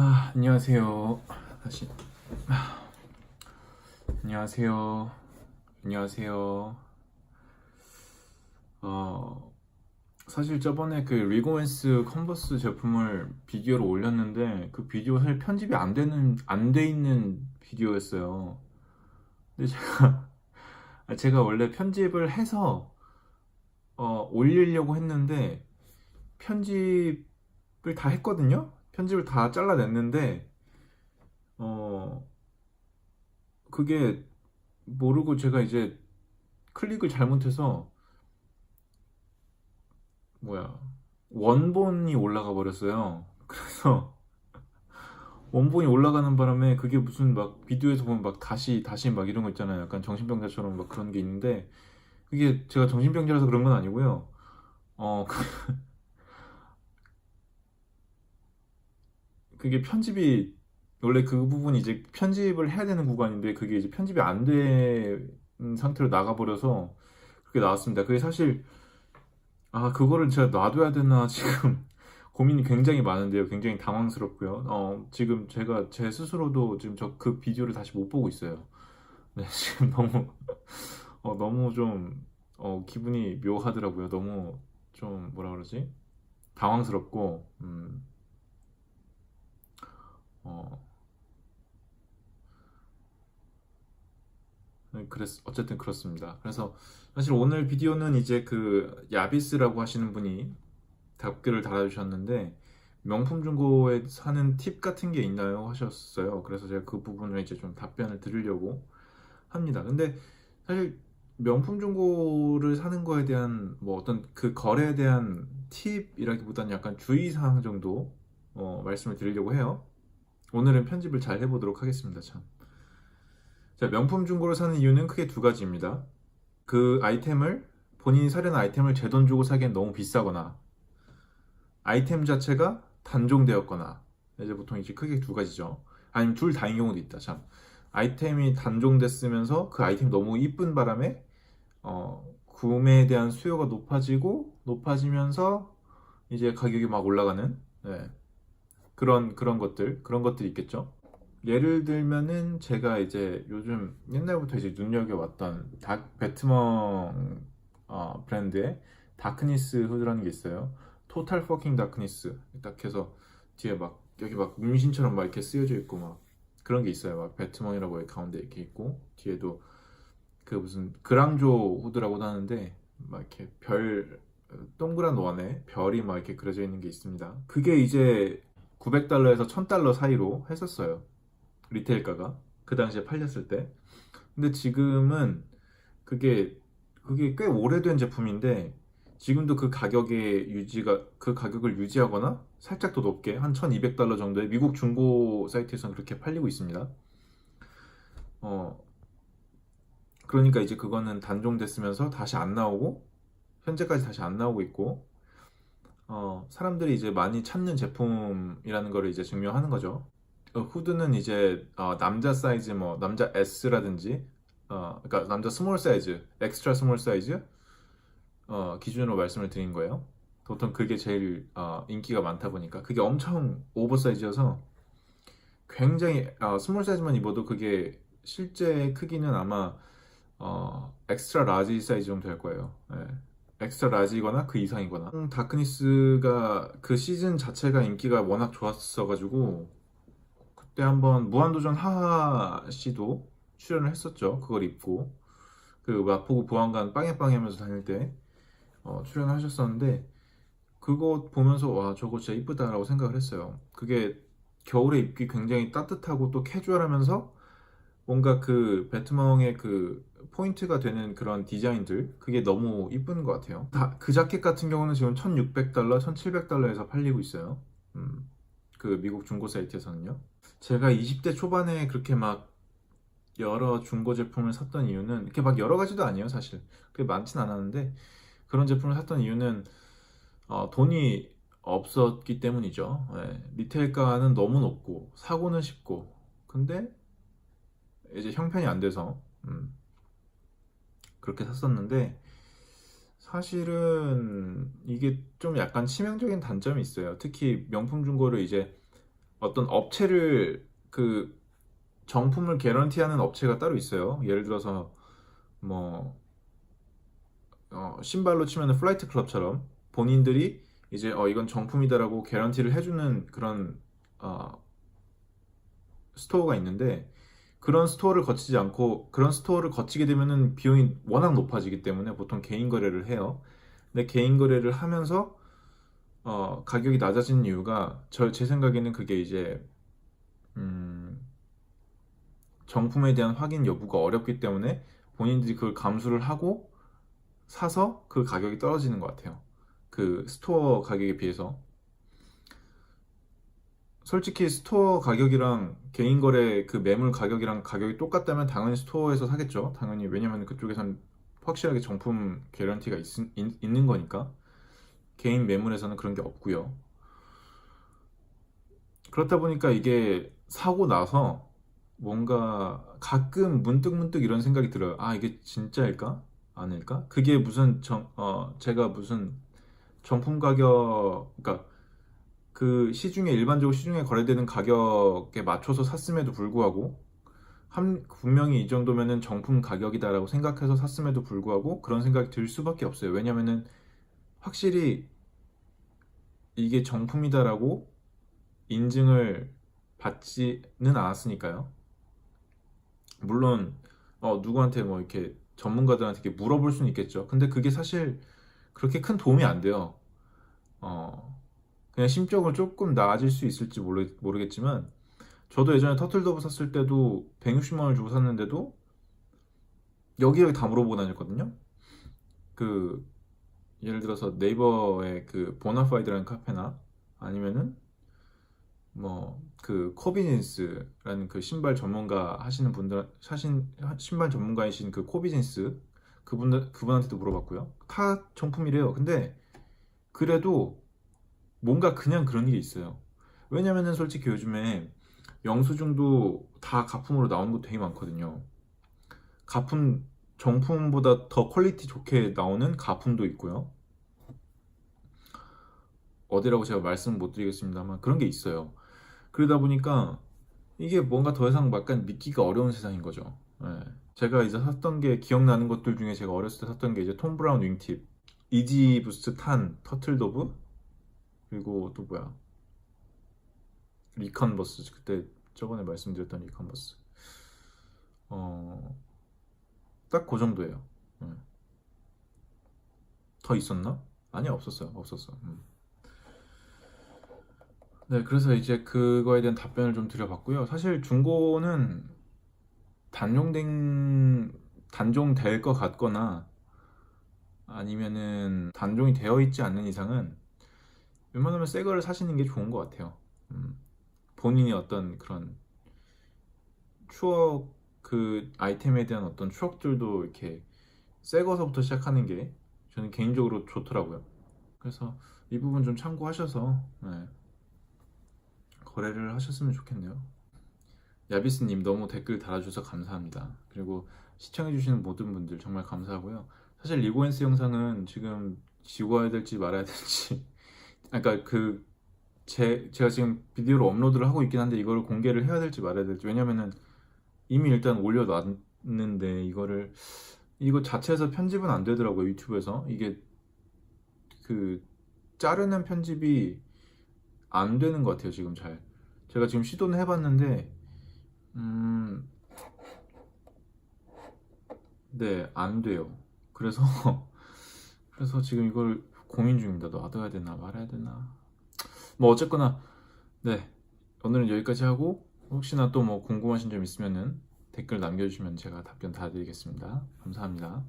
아, 안녕하세요. 다시. 아, 안녕하세요. 안녕하세요. 어, 사실 저번에 그 리고엔스 컨버스 제품을 비디오로 올렸는데 그 비디오 사실 편집이 안 되는, 안 돼 있는 비디오였어요. 근데 제가, 아, 제가 원래 편집을 해서 어, 올리려고 했는데 편집을 다 했거든요? 편집을 다 잘라냈는데, 어, 그게 모르고 제가 이제 클릭을 잘못해서, 뭐야, 원본이 올라가 버렸어요. 그래서, 원본이 올라가는 바람에 그게 무슨 막 비디오에서 보면 막 다시, 다시 막 이런 거 있잖아요. 약간 정신병자처럼 막 그런 게 있는데, 그게 제가 정신병자라서 그런 건 아니고요. 어, 그게 편집이 원래 그 부분이 이제 편집을 해야 되는 구간인데 그게 이제 편집이 안 된 상태로 나가버려서 그렇게 나왔습니다. 그게 사실 아 그거를 제가 놔둬야 되나 지금 고민이 굉장히 많은데요. 굉장히 당황스럽고요. 어 지금 제가 제 스스로도 지금 저 그 비디오를 다시 못 보고 있어요. 네 지금 너무 어 너무 좀 어 기분이 묘하더라고요. 너무 좀 뭐라 그러지? 당황스럽고 음 어, 네, 그랬, 어쨌든 그렇습니다. 그래서 사실 오늘 비디오는 이제 그 야비스라고 하시는 분이 답글을 달아주셨는데 명품 중고에 사는 팁 같은 게 있나요? 하셨어요. 그래서 제가 그 부분을 이제 좀 답변을 드리려고 합니다. 근데 사실 명품 중고를 사는 거에 대한 뭐 어떤 그 거래에 대한 팁이라기보다는 약간 주의사항 정도 어, 말씀을 드리려고 해요. 오늘은 편집을 잘 해보도록 하겠습니다. 참. 자, 명품 중고를 사는 이유는 크게 두 가지입니다. 그 아이템을 본인이 사려는 아이템을 제 돈 주고 사기엔 너무 비싸거나 아이템 자체가 단종되었거나 이제 보통 이제 크게 두 가지죠. 아니면 둘 다인 경우도 있다. 참. 아이템이 단종됐으면서 그 아이템이 너무 이쁜 바람에 어, 구매에 대한 수요가 높아지고 높아지면서 이제 가격이 막 올라가는 네. 그런 그런 것들 그런 것들이 있겠죠. 예를 들면은 제가 이제 요즘 옛날부터 이제 눈여겨왔던 닥 배트먼 어, 브랜드의 다크니스 후드라는 게 있어요. 토탈 퍼킹 다크니스 딱 해서 뒤에 막 여기 막 문신처럼 막 이렇게 쓰여져 있고 막 그런 게 있어요. 막 배트먼이라고 가운데 이렇게 있고 뒤에도 그 무슨 그랑조 후드라고도 하는데 막 이렇게 별 동그란 원에 별이 막 이렇게 그려져 있는 게 있습니다. 그게 이제 900달러에서 1000달러 사이로 했었어요. 리테일가가. 그 당시에 팔렸을 때. 근데 지금은 그게, 그게 꽤 오래된 제품인데, 지금도 그 가격의 유지가, 그 가격을 유지하거나 살짝 더 높게, 한 1200달러 정도의 미국 중고 사이트에서는 그렇게 팔리고 있습니다. 어, 그러니까 이제 그거는 단종됐으면서 다시 안 나오고, 현재까지 다시 안 나오고 있고, 어, 사람들이 이제 많이 찾는 제품이라는 걸 이제 증명하는 거죠. 어, 후드는 이제 어, 남자 사이즈 뭐 남자 S라든지 어, 그러니까 남자 스몰 사이즈, 엑스트라 스몰 사이즈 어, 기준으로 말씀을 드린 거예요. 보통 그게 제일 어, 인기가 많다 보니까 그게 엄청 오버사이즈여서 굉장히 어, 스몰 사이즈만 입어도 그게 실제 크기는 아마 어, 엑스트라 라지 사이즈 정도 될 거예요. 네. 엑스트라 라지거나 그 이상이거나. 음, 다크니스가 그 시즌 자체가 인기가 워낙 좋았어가지고 그때 한번 무한도전 하하 씨도 출연을 했었죠. 그걸 입고. 그 마포구 보안관 빵해빵해 하면서 다닐 때 어, 출연을 하셨었는데 그거 보면서 와 저거 진짜 이쁘다라고 생각을 했어요. 그게 겨울에 입기 굉장히 따뜻하고 또 캐주얼하면서 뭔가 그 배트멍의 그 포인트가 되는 그런 디자인들 그게 너무 이쁜 것 같아요. 다, 그 자켓 같은 경우는 지금 1,600달러, 1,700달러에서 팔리고 있어요. 음, 그 미국 중고 사이트에서는요. 제가 20대 초반에 그렇게 막 여러 중고 제품을 샀던 이유는 이렇게 막 여러 가지도 아니에요, 사실. 그게 많진 않았는데 그런 제품을 샀던 이유는 어, 돈이 없었기 때문이죠. 네, 리테일가는 너무 높고 사고는 쉽고 근데 이제 형편이 안 돼서 음, 그렇게 샀었는데 사실은 이게 좀 약간 치명적인 단점이 있어요. 특히 명품 중고를 이제 어떤 업체를 그 정품을 개런티하는 업체가 따로 있어요. 예를 들어서 뭐 어, 신발로 치면 플라이트 클럽처럼 본인들이 이제 어 이건 정품이다라고 개런티를 해주는 그런 어, 스토어가 있는데 그런 스토어를 거치지 않고 그런 스토어를 거치게 되면은 비용이 워낙 높아지기 때문에 보통 개인 거래를 해요. 근데 개인 거래를 하면서 어, 가격이 낮아지는 이유가 저, 제 생각에는 그게 이제 음, 정품에 대한 확인 여부가 어렵기 때문에 본인들이 그걸 감수를 하고 사서 그 가격이 떨어지는 것 같아요. 그 스토어 가격에 비해서. 솔직히 스토어 가격이랑 개인 거래 그 매물 가격이랑 가격이 똑같다면 당연히 스토어에서 사겠죠. 당연히 왜냐면 그쪽에선 확실하게 정품 개런티가 있, 있, 있는 거니까. 개인 매물에서는 그런 게 없고요. 그렇다 보니까 이게 사고 나서 뭔가 가끔 문득문득 이런 생각이 들어요. 아, 이게 진짜일까? 아닐까? 그게 무슨 정, 어, 제가 무슨 정품 가격, 그러니까 그 시중에 일반적으로 시중에 거래되는 가격에 맞춰서 샀음에도 불구하고 한, 분명히 이 정도면은 정품 가격이다라고 생각해서 샀음에도 불구하고 그런 생각이 들 수밖에 없어요. 왜냐면은 확실히 이게 정품이다라고 인증을 받지는 않았으니까요. 물론 어, 누구한테 뭐 이렇게 전문가들한테 이렇게 물어볼 수는 있겠죠. 근데 그게 사실 그렇게 큰 도움이 안 돼요. 어, 그냥 심적으로 조금 나아질 수 있을지 모르, 모르겠지만 저도 예전에 터틀더브 샀을 때도 160만 원을 주고 샀는데도 여기저기 다 물어보고 다녔거든요. 그 예를 들어서 네이버의 그 보나파이드라는 카페나 아니면은 뭐 그 코비진스라는 그 신발 전문가 하시는 분들 사신 신발 전문가이신 그 코비진스 그분들 그분한테도 물어봤고요. 다 정품이래요. 근데 그래도 뭔가 그냥 그런 게 있어요. 왜냐면은 솔직히 요즘에 영수증도 다 가품으로 나오는 거 되게 많거든요. 가품 정품보다 더 퀄리티 좋게 나오는 가품도 있고요. 어디라고 제가 말씀 못 드리겠습니다만 그런 게 있어요. 그러다 보니까 이게 뭔가 더 이상 약간 믿기가 어려운 세상인 거죠. 예. 제가 이제 샀던 게 기억나는 것들 중에 제가 어렸을 때 샀던 게 이제 톰 브라운 윙팁, 이지 부스트 탄 터틀 도브, 그리고 또 뭐야 리컨버스 그때 저번에 말씀드렸던 리컨버스. 어, 딱 그 정도예요. 예. 더 있었나? 아니 없었어요. 없었어. 음. 네, 그래서 이제 그거에 대한 답변을 좀 드려봤고요. 사실 중고는 단종된 단종될 것 같거나 아니면은 단종이 되어 있지 않는 이상은 웬만하면 새 거를 사시는 게 좋은 것 같아요. 음, 본인이 어떤 그런 추억 그 아이템에 대한 어떤 추억들도 이렇게 새 거서부터 시작하는 게 저는 개인적으로 좋더라고요. 그래서 이 부분 좀 참고하셔서 네, 거래를 하셨으면 좋겠네요. 야비스님 너무 댓글 달아주셔서 감사합니다. 그리고 시청해주시는 모든 분들 정말 감사하고요. 사실 리고엔스 영상은 지금 지워야 될지 말아야 될지 그러니까 그 제, 제가 지금 비디오로 업로드를 하고 있긴 한데 이걸 공개를 해야 될지 말아야 될지 왜냐면은 이미 일단 올려놨는데 이거를 이거 자체에서 편집은 안 되더라고요 유튜브에서 이게 그 자르는 편집이 안 되는 것 같아요 지금 잘 제가 지금 시도는 해봤는데 음... 네, 안 돼요. 그래서 그래서 지금 이걸 고민 중입니다. 놔둬야 되나 말아야 되나. 뭐 어쨌거나 네 오늘은 여기까지 하고 혹시나 또 뭐 궁금하신 점 있으면은 댓글 남겨주시면 제가 답변 다 드리겠습니다. 감사합니다.